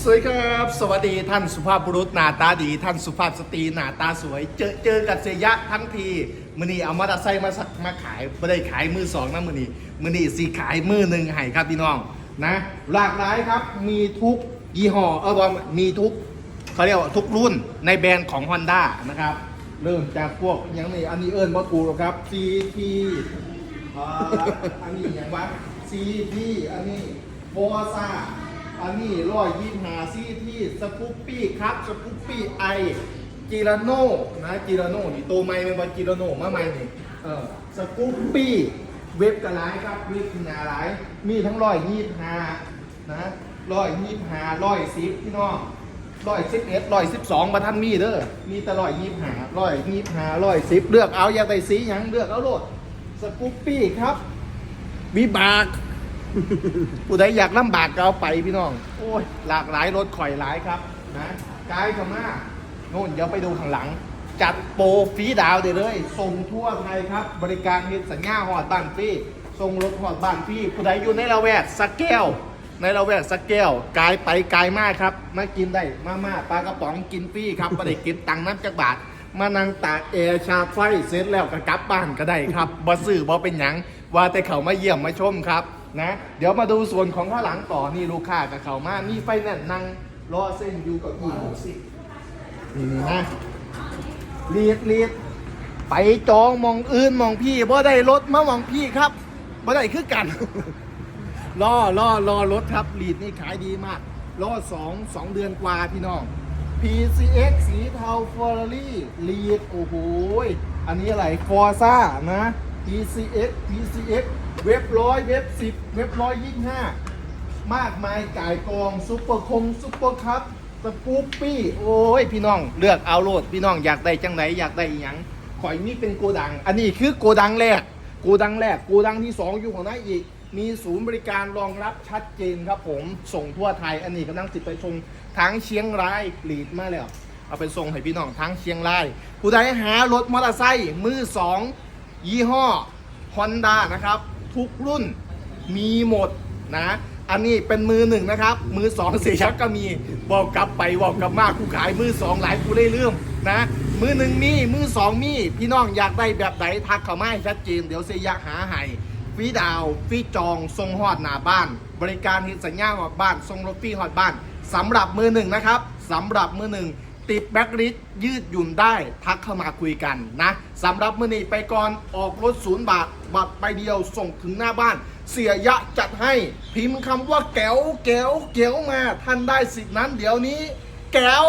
สวัสดีครับ สวัสดีท่านสุภาพบุรุษหน้าตาดี ท่านสุภาพสตรีหน้าตาสวย เจอเจอกับเสียยะทั้งทีมือนี้เอามอเตอร์ไซค์มาสักมาขายไม่ได้ขายมือสองนะมือนี้มือนี้สีขายมือหนึ่งให้ครับพี่น้องนะหลากหลายครับมีทุกยี่ห้อเออบอกมีทุกเขาเรียกว่าทุกรุ่นในแบรนด์ของ Honda นะครับเริ่มจากพวกอย่างนี้อันนี้เอิญบอตูกครับ CT อ่าอันนี้อย่างวะ CT อันนี้โบซ่า อันนี้ร้อยยี่หาซีที่สกูปปี้ครับสกูปปี้ไอจิราโน่นะจิราโน่นี่โตใหม่เป็นว่าจิราโน่มาใหม่นี่เออสกูปปี้เว็บกระไรครับเว็บหนาหลายมีทั้งร้อยยี่หานะร้อยยี่หาร้อยสิบพี่น้องร้อยสิบเอ็ดร้อยสิบสองมาท่านมีเด้อมีแต่ร้อยยี่หาร้อยยี่หาร้อยสิบเลือกเอาอยากได้สีหยังเลือกเอาโลดสกูปปี้ครับวิบาก ผู้ใดอยากลำบากก็เอาไปพี่น้อง โอ้ย หลากหลายรถข่อยหลายครับนะกายขม่าโน่นเดี๋ยวไปดูข้างหลัง จัดโปรฟรีดาวน์ได้เลย ส่งทั่วไทยครับ บริการเฮ็ดสัญญาหอดบ้านฟรีส่งรถหอดบ้านฟรีผู้ใดอยู่ในละแวกสักแก้ว ในละแวกสักแก้วกายไปกายมากครับ มากินได้มาม่าปลากระป๋องกินฟรีครับไม่ได้กินตังค์น้ำจักบาทมานั่งตากแอร์ชาไฟเสร็จแล้วก็กลับบ้านก็ได้ครับบ่ซื้อบ่เป็นหยังว่าแต่เขามาเยี่ยมมาชมครับ นะเดี๋ยวมาดูส่วนของข้างหลังต่อนี่ลูกค้ากับเขามานี่ไฟแนนซ์นั่งรอเส้นอยู่กับอีหกสิบนี่นะเรียดเรียดไปจองมองอื่นมองพี่บ่ได้รถมามองพี่ครับบ่ได้คือกันรอรอรอรถครับลีดนี่ขายดีมากรอสองสองเดือนกว่าพี่น้อง PCX สีเทา Ferrari ลีดโอ้โหอันนี้อะไร Forza นะ PCX PCX เว็บร้อยเว็บสิบเว็บร้อยยี่ห้ามากมายก่ายกองซุปเปอร์คงซุปเปอร์คัพสกูปปี้ โอ้ย พี่น้องเลือกเอาโลดพี่น้องอยากได้จังไหนอยากได้อีหยังข่อยนี่เป็นโกดัง อันนี้คือโกดังแรกโกดังแรกโกดังที่ 2 อยู่ของนายอีก มีศูนย์บริการรองรับชัดเจนครับผมส่งทั่วไทยอันนี้กำลังติดไปส่งทั้งเชียงรายกรีดมาแล้ว เอาไปส่งให้พี่น้องทั้งเชียงรายผู้ใดหารถมอเตอร์ไซค์มือสองยี่ห้อ Honda นะครับ ทุกรุ่นมีหมดนะ อันนี้เป็นมือหนึ่งนะครับ มือสองเสียชักก็มีบอกกลับไปบอกกลับมากูขายมือสองหลายกูได้เรื่องนะ มือหนึ่งมีมือสองมี พี่น้องอยากได้แบบไหนทักเข้ามาให้ชัดเจนเดี๋ยวเสียหาให้ฟรีดาวฟรีจองส่งฮอดหน้าบ้าน บริการเห็นสัญญาฮอดบ้านส่งรถฟรีฮอดบ้านสำหรับมือหนึ่งนะครับสำหรับมือหนึ่ง ติดแบ็กลิสยืดหยุ่นได้ทักเข้ามาคุยกันนะสำหรับมือนี้ไปก่อนออกรถศูนย์บาทบัตรใบเดียวส่งถึงหน้าบ้าน เสียยะจัดให้พิมพ์คำว่าแก้วแก้วแก้วมาท่านได้สิทธินั้นเดี๋ยวนี้ แก้ว